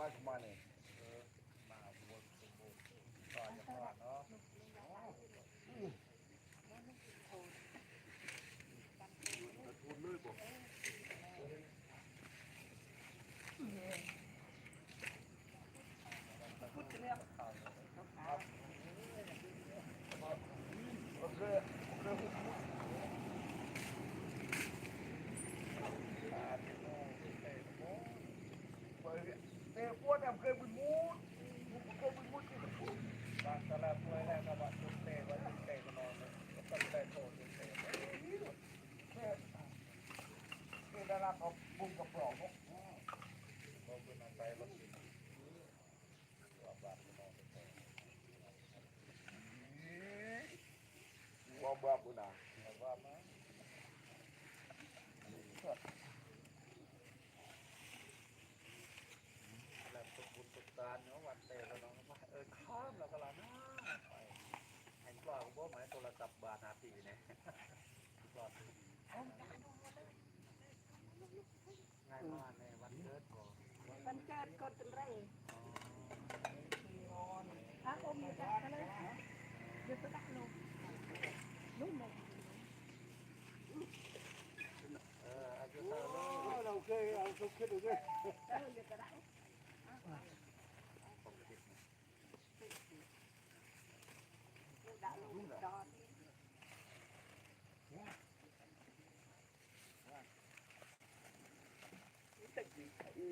บ้านมาเนี่ย มาบนสมบูรณ์ก่อนจะพลาดเนาะ ทุนเลยบอก โอเคโอเคเอ้พวกนั้นเคยบุญมูดเคยบุญมูดที่มันพูด บางตลาดด้วยแล้วก็ว่าจุดเตะว่าจุดเตะก็นอนเลยก็ต้องเตะโตจุดเตะ แค่แค่ดาราเขาบุญกับปลอกเขา พอคุณเอาไปรถสิ ว่าบาทก็นอนเตะว่าบ้าบุญนะแต่ว่ามาแล้วตุกบุญตุตาเนาะวันเตะแล้วน้องว่าเออข้ามแล้วก็ลาน้าไปเห็นปลาบอกหมายโทรศัพท์บาทนาทีเนี่ยปลา ง่ายมากในวันเกิดก่อนมันเกิดกดเป็นไรถ้าอมอยู่จักเลยเดี๋ยวจะดักลงนุ่มเลยเอออายุเท่าไหร่เราเคยเอาเคยคิดดูด้วยเออเดี๋ยวจะดักดักลงดอนมาขนมน้ำดิอยากจะไว้เรื่องมาเนาะอ้าวชมจะเล่าเอ้ยด่าเลยด่าเลยเอาไปใส่ก็ใส่ในที่คุณ ดอนจะนุ่มน้อง เออออนทองตัวแผู้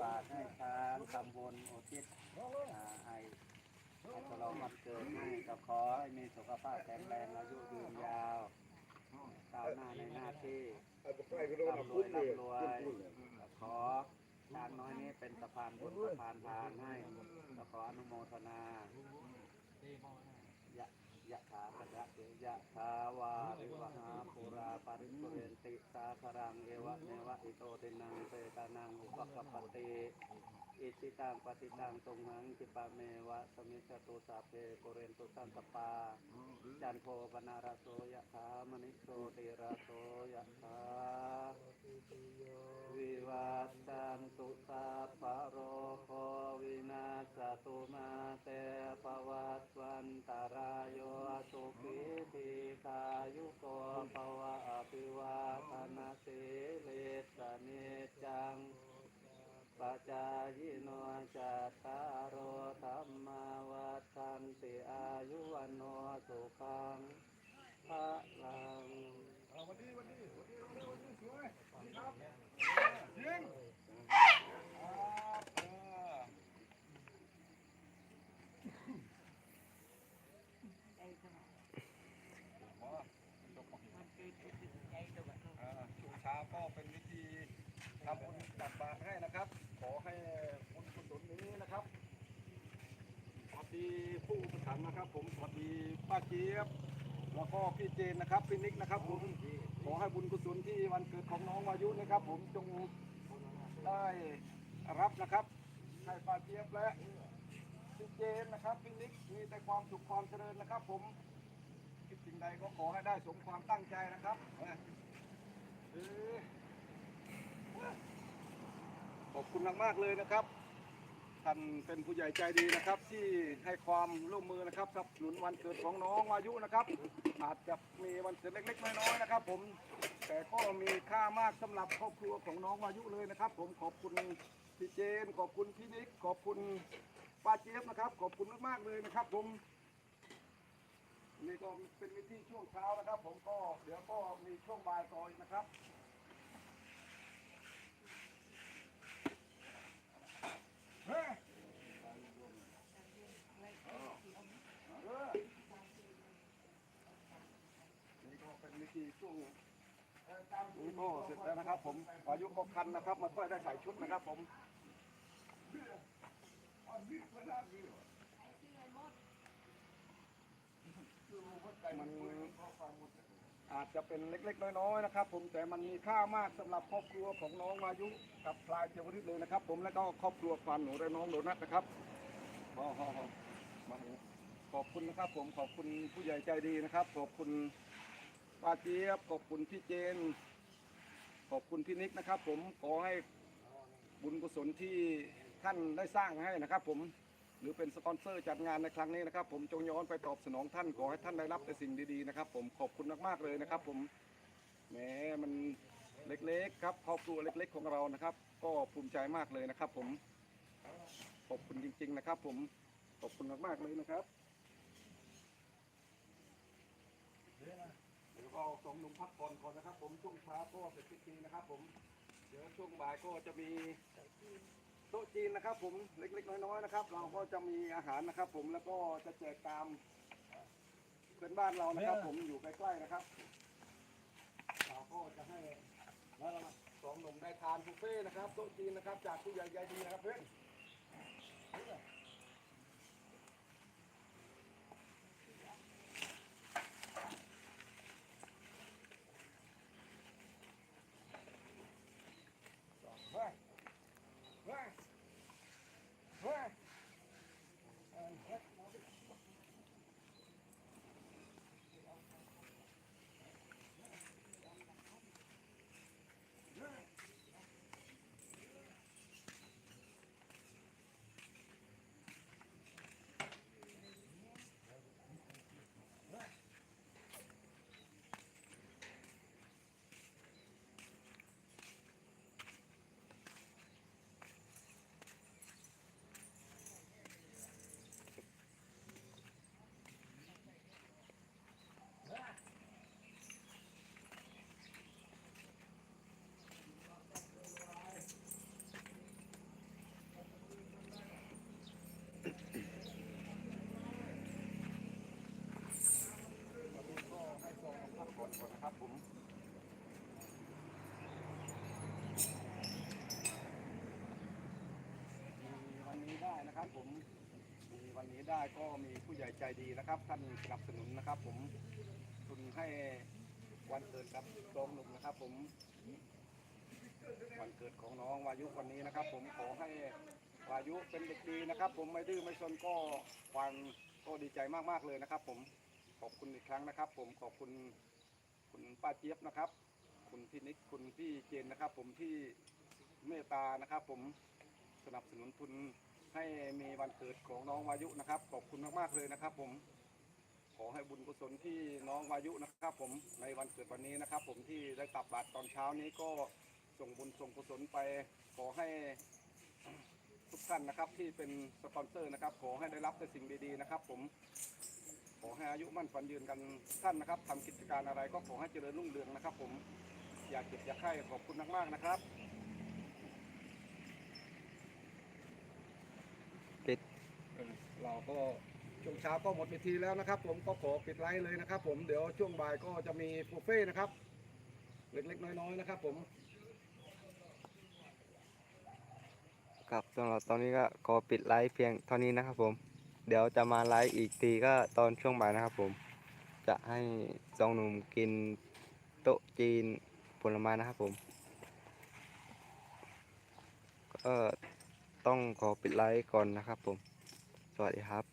ฝากให้ทางตำบลอุทิศอ่าให้ให้ฉลองวันเกิดให้ก็ขอให้มีสุขภาพแข็งแรงอายุยืนยาวก้าวหน้าในหน้าที่ร่ำรวยร่ำรวยขอทางน้อยนี้เป็นสะพานบุญสะพานทานให้ก็ขออนุโมทนา ยะถาปะยะเยะถาวาริวหาปุราปาริปุเรนติสาคารังเอวะเนวะอิโตตินังเตตานังอุปกปปติอิสิตังปฏิตังตรงหังจิปะเมวะสมิจตุสาเพปุเรนตุสันตปาจันโทปนาราโสยะถามณิโสติราโสยะถา วันตุสัพพะโรโควินาศตุมาเตปวัตวันตารายโยสุขีทีคายุโกภวะอภิวาทนาสิเลสเนจังปัจจายโนจัตตารโอธรรมาวัฏันติอายุวันโนสุขังพระลัง เอาวันนี้วันนี้วันนี้วันนี้วันนี้สวยครับยิงครับเออใจสมองอ๋อมันเกิดอุบิเหตุใจตัวอ่าช่วงเช้าก็เป็นวิธีทำบุญตักบาตรให้นะครับ ขอให้บุญกุศลนี้นะครับสวัสดีผู้ประถัมภ์นะครับ ผมสวัสดีป้าเจี๊ยบ แล้วก็พี่เจนนะครับพี่นิกนะครับผมขอให้บุญกุศลที่วันเกิดของน้องวายุนะครับ ผมจงได้รับนะครับให้ป้าเจี๊ยบและพี่เจนนะครับพี่นิกมีแต่ความสุขความเจริญนะครับ ผมคิดสิ่งใดก็ขอให้ได้สมความตั้งใจนะครับขอบคุณมากๆเลยนะครับ ท่านเป็นผู้ใหญ่ใจดีนะครับ ที่ให้ความร่วมมือนะครับสนับสนุนวันเกิดของน้องวายุนะครับ อาจจะมีวันเกิดเล็กๆน้อยๆนะครับ ผมแต่ก็มีค่ามากสำหรับครอบครัวของน้องวายุเลยนะครับ ผมขอบคุณพี่เจน ขอบคุณพี่นิกขอบคุณป้าเจี๊ยบนะครับ ขอบคุณมากๆเลยนะครับ ผมนี่ก็เป็นวิธีช่วงเช้านะครับ ผมก็เดี๋ยวก็มีช่วงบ่ายต่ออีกนะครับ เฮ้ย เช่วงนี้เสร็จแล้วนะครับผมอายุก็คันนะครับ มาค่อยได้ใส่ชุดนะครับผมมันอาจจะเป็นเล็ก ๆ น้อยๆนะครับ ผมแต่มันมีค่ามากสำหรับครอบครัวของน้องมายุกับพลายเจวริตเลยนะครับ ผมแล้วก็ครอบครัวควานหนูและน้องโดนัทนะครับขอบคุณนะครับ ผมขอบคุณผู้ใหญ่ใจดีนะครับ ขอบคุณ ป้าเจี๊ยบขอบคุณพี่เจน ขอบคุณพี่นิกนะครับ ผมขอให้บุญกุศลที่ท่านได้สร้างให้นะครับ ผมหรือเป็นสปอนเซอร์จัดงานในครั้งนี้นะครับ ผมจงย้อนไปตอบสนองท่านขอให้ท่านได้รับแต่สิ่งดีๆนะครับ ผมขอบคุณมากๆเลยนะครับ ผมแหมมันเล็กๆครับครอบครัวเล็ก ๆ ของเรานะครับ ก็ภูมิใจมากเลยนะครับ ผมขอบคุณจริง ๆ นะครับ ผมขอบคุณมากๆเลยนะครับ ดี๋ยวก็สองหนุ่มพักผ่อนก่อนนะครับ ผมช่วงเช้าก็เสร็จพิธีนะครับ ผมเดี๋ยวช่วงบ่ายก็จะมีโต๊ะจีนนะครับ ผมเล็กๆน้อยๆนะครับ เราก็จะมีอาหารนะครับ ผมแล้วก็จะแจกตามเพื่อนบ้านเรานะครับ ผมอยู่ใกล้ๆนะครับ เราก็จะให้แล้วเราสองหนุ่มได้ทานบุฟเฟ่ต์นะครับโต๊ะจีนนะครับ จากผู้ใหญ่ใจดีนะครับเพื่อนเฮ้ยเฮ้ยเฮ้ยเอ้ยเฮ้ยมาดิก็ให้ซองพักผ่อนก่อนนะครับผม มีวันนี้ได้นะครับ ผม มีวันนี้ ได้ก็มีผู้ใหญ่ใจดีนะครับ ท่านสนับสนุนนะครับ ผมทุนให้วันเกิดกับน้องหนุ่มนะครับ ผมวันเกิดของน้องวายุวันนี้นะครับ ผมขอให้วายุเป็นเด็กดีนะครับ ผมไม่ดื้อไม่ซนก็ฟังก็ดีใจมากๆเลยนะครับ ผมขอบคุณอีกครั้งนะครับ ผมขอบคุณคุณป้าเจี๊ยบนะครับ คุณพี่นิกคุณพี่เจนนะครับ ผมที่เมตตานะครับ ผมสนับสนุนทุน ให้มีวันเกิดของน้องวายุนะครับ ขอบคุณมากๆเลยนะครับ ผม ขอให้บุญกุศลที่น้องวายุนะครับ ผมในวันเกิดวันนี้นะครับ ผมที่ได้ตับบาตรตอนเช้านี้ก็ส่งบุญส่งกุศลไป ขอให้ทุกท่านนะครับที่เป็นสปอนเซอร์นะครับ ขอให้ได้รับแต่สิ่งดีๆนะครับ ผมขอให้อายุมั่นฝันยืนกันท่านนะครับทำกิจการอะไรก็ขอให้เจริญรุ่งเรืองนะครับ ผมอย่าเจ็บอย่าไข้ขอบคุณมากๆนะครับ ปิดเออเราก็ช่วงเช้าก็หมดพิธีแล้วนะครับ ผมก็ขอปิดไลฟ์เลยนะครับ ผมเดี๋ยวช่วงบ่ายก็จะมีบุฟเฟ่ต์นะครับเล็กๆน้อยๆนะครับ ผมครับสำหรับตอนนี้ก็ขอปิดไลฟ์เพียงเท่านี้นะครับ ผม เดี๋ยวจะมาไลฟ์อีกทีก็ตอนช่วงบ่ายนะครับ ผม จะให้สองหนุ่มกินโต๊ะจีนผลไม้นะครับ ผมก็ ต้องขอปิดไลค์ก่อนนะครับผม สวัสดีครับ